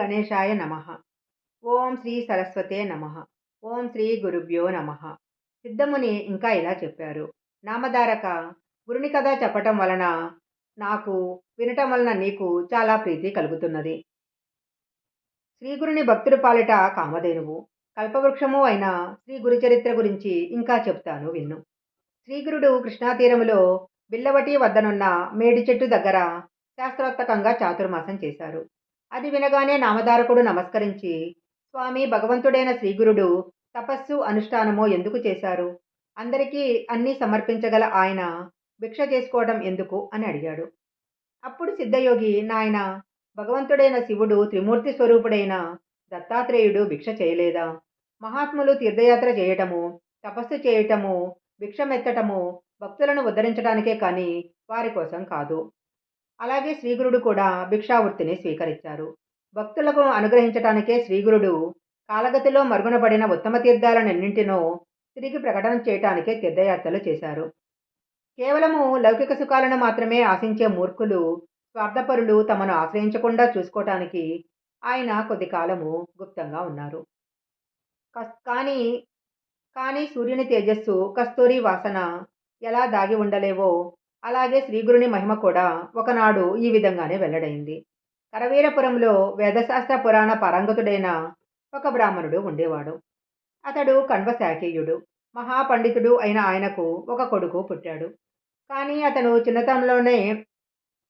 గణేశాయ నమ. ఓం శ్రీ సరస్వతే నమ. ఓం శ్రీ గురుభ్యో నమ. సిద్ధముని ఇంకా ఇలా చెప్పారు. నామధారక గురుని కథ చెప్పటం వలన నాకు వినటం వలన నీకు చాలా ప్రీతి కలుగుతున్నది. శ్రీగురుని భక్తుడు పాలిట కామధేనువు. కల్పవృక్షము అయిన శ్రీ గురు చరిత్ర గురించి ఇంకా చెప్తాను విన్ను. శ్రీగురుడు కృష్ణాతీరములో బిల్లవటి వద్దనున్న మేడి చెట్టు దగ్గర శాస్త్రోత్తకంగా చాతుర్మాసం చేశారు. అది వినగానే నామధారకుడు నమస్కరించి స్వామి భగవంతుడైన శ్రీగురుడు తపస్సు అనుష్ఠానమో ఎందుకు చేశారు? అందరికీ అన్నీ సమర్పించగల ఆయన భిక్ష చేసుకోవడం ఎందుకు? అని అడిగాడు. అప్పుడు సిద్ధయోగి నాయన భగవంతుడైన శివుడు త్రిమూర్తి స్వరూపుడైన దత్తాత్రేయుడు భిక్ష చేయలేదా? మహాత్ములు తీర్థయాత్ర చేయటము తపస్సు చేయటము భిక్షమెత్తటము భక్తులను ఉద్ధరించడానికే కానీ వారి కోసం కాదు. అలాగే శ్రీగురుడు కూడా భిక్షావృత్తిని స్వీకరించారు. భక్తులకు అనుగ్రహించటానికే శ్రీగురుడు కాలగతిలో మరుగునబడిన ఉత్తమ తీర్థాలన్నింటినో తిరిగి ప్రకటన చేయటానికే తీర్థయాత్రలు చేశారు. కేవలము లౌకిక సుఖాలను మాత్రమే ఆశించే మూర్ఖులు స్వార్థపరులు తమను ఆశ్రయించకుండా చూసుకోవటానికి ఆయన కొద్ది కాలము గుప్తంగా ఉన్నారు. కానీ కానీ సూర్యుని తేజస్సు కస్తూరి వాసన ఎలా దాగి ఉండలేవో అలాగే శ్రీగురుని మహిమ కూడా ఒకనాడు ఈ విధంగానే వెల్లడైంది. కరవీరపురంలో వేదశాస్త్ర పురాణ పారంగతుడైన ఒక బ్రాహ్మణుడు ఉండేవాడు. అతడు కణ్వశాఖీయుడు మహాపండితుడు అయిన ఆయనకు ఒక కొడుకు పుట్టాడు. కానీ అతను చిన్నతనంలోనే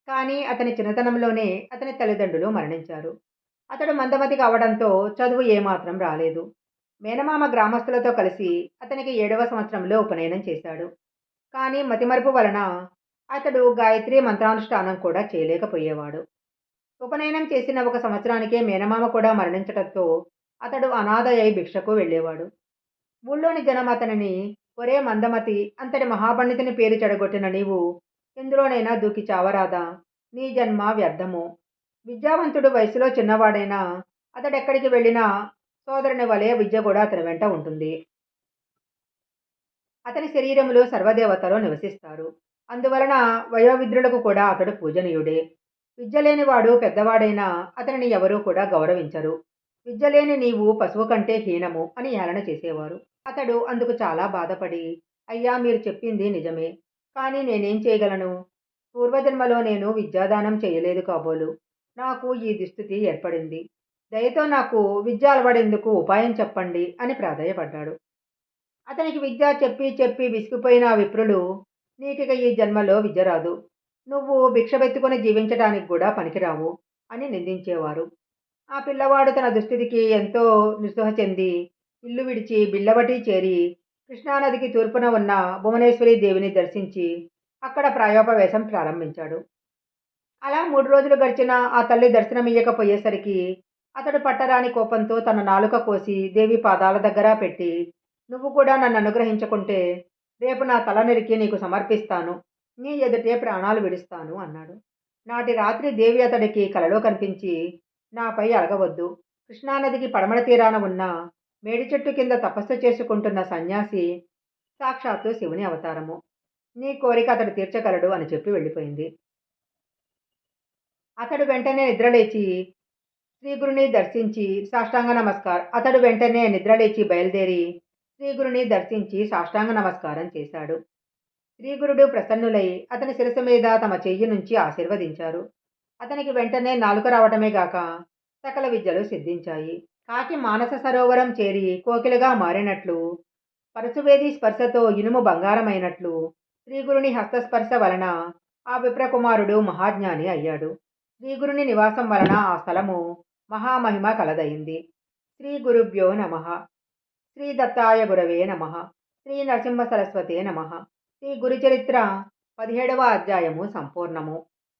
కానీ అతని చిన్నతనంలోనే అతని తల్లిదండ్రులు మరణించారు. అతడు మందమతి కావడంతో చదువు ఏమాత్రం రాలేదు. మేనమామ గ్రామస్తులతో కలిసి అతనికి ఏడవ సంవత్సరంలో ఉపనయనం చేశాడు. కానీ మతిమరుపు వలన అతడు గాయత్రి మంత్రానుష్ఠానం కూడా చేయలేకపోయేవాడు. ఉపనయనం చేసిన ఒక సంవత్సరానికే మేనమామ కూడా మరణించడంతో అతడు అనాథయ్య భిక్షకు వెళ్ళేవాడు. ఊళ్ళోని జనం అతనిని ఒరే మందమతి అంతటి మహాపండితుని పేరు చెడగొట్టిన నీవు ఎందులోనైనా దూకి చావరాదా? నీ జన్మ వ్యర్థము. విద్యావంతుడు వయసులో చిన్నవాడైనా అతడెక్కడికి వెళ్ళినా సోదరుని వలె విద్య కూడా అతని వెంట ఉంటుంది. అతని శరీరములో సర్వదేవతలు నివసిస్తారు. అందువలన వయోవిద్రులకు కూడా అతడు పూజనీయుడే. విద్య లేనివాడు పెద్దవాడైనా అతనిని ఎవరూ కూడా గౌరవించరు. విద్య లేని నీవు పశువు కంటే హీనము అని ఏలన చేసేవారు. అతడు అందుకు చాలా బాధపడి అయ్యా మీరు చెప్పింది నిజమే. కానీ నేనేం చేయగలను? పూర్వజన్మలో నేను విద్యాదానం చేయలేదు కాబోలు. నాకు ఈ దుస్థితి ఏర్పడింది. దయతో నాకు విద్య అలవడేందుకు ఉపాయం చెప్పండి అని ప్రాధాయపడ్డాడు. అతనికి విద్య చెప్పి చెప్పి విసిగిపోయిన విప్రులు నీకిక ఈ జన్మలో విద్య రాదు నువ్వు భిక్షబెత్తుకొని జీవించడానికి కూడా పనికిరావు అని నిందించేవారు. ఆ పిల్లవాడు తన దుస్థితికి ఎంతో నిస్సహ చెంది ఇల్లు విడిచి బిల్లవటి చేరి కృష్ణానదికి తూర్పున ఉన్న భువనేశ్వరి దేవిని దర్శించి అక్కడ ప్రాయోపవేశం ప్రారంభించాడు. అలా మూడు రోజులు గడిచిన ఆ తల్లి దర్శనమియ్యకపోయేసరికి అతడు పట్టరాని కోపంతో తన నాలుక కోసి దేవి పాదాల దగ్గర పెట్టి నువ్వు కూడా నన్ను అనుగ్రహించుకుంటే రేపు నా తల నరికి నీకు సమర్పిస్తాను. నీ ఎదుటే ప్రాణాలు విడుస్తాను అన్నాడు. నాటి రాత్రి దేవి అతడికి కలలో కనిపించి నాపై అడగవద్దు కృష్ణానదికి పడమడ తీరాన ఉన్న మేడి చెట్టు కింద తపస్సు చేసుకుంటున్న సన్యాసి సాక్షాత్తు శివుని అవతారము. నీ కోరిక అతడు తీర్చగలడు అని చెప్పి వెళ్ళిపోయింది. అతడు వెంటనే నిద్రలేచి శ్రీగురుని దర్శించి సాష్టాంగ నమస్కార్. అతడు వెంటనే నిద్రలేచి బయలుదేరి శ్రీగురుని దర్శించి సాష్టాంగ నమస్కారం చేశాడు. శ్రీగురుడు ప్రసన్నులై అతని శిరసు మీద తమ చెయ్యి నుంచి ఆశీర్వదించారు. అతనికి వెంటనే నాలుక రావటమే గాక సకల విద్యలు సిద్ధించాయి. కాకి మానస సరోవరం చేరి కోకిలగా మారినట్లు పరశువేది స్పర్శతో ఇనుము బంగారమైనట్లు శ్రీగురుని హస్తస్పర్శ వలన ఆ విప్రకుమారుడు మహాజ్ఞాని అయ్యాడు. శ్రీగురుని నివాసం వలన ఆ స్థలము మహామహిమ కలదయింది. శ్రీ గురుభ్యో నమ. శ్రీ దత్తాయ గురవే నమ. శ్రీ నరసింహ సరస్వతే నమ. శ్రీ గురుచరిత్ర పదిహేడవ అధ్యాయము సంపూర్ణము.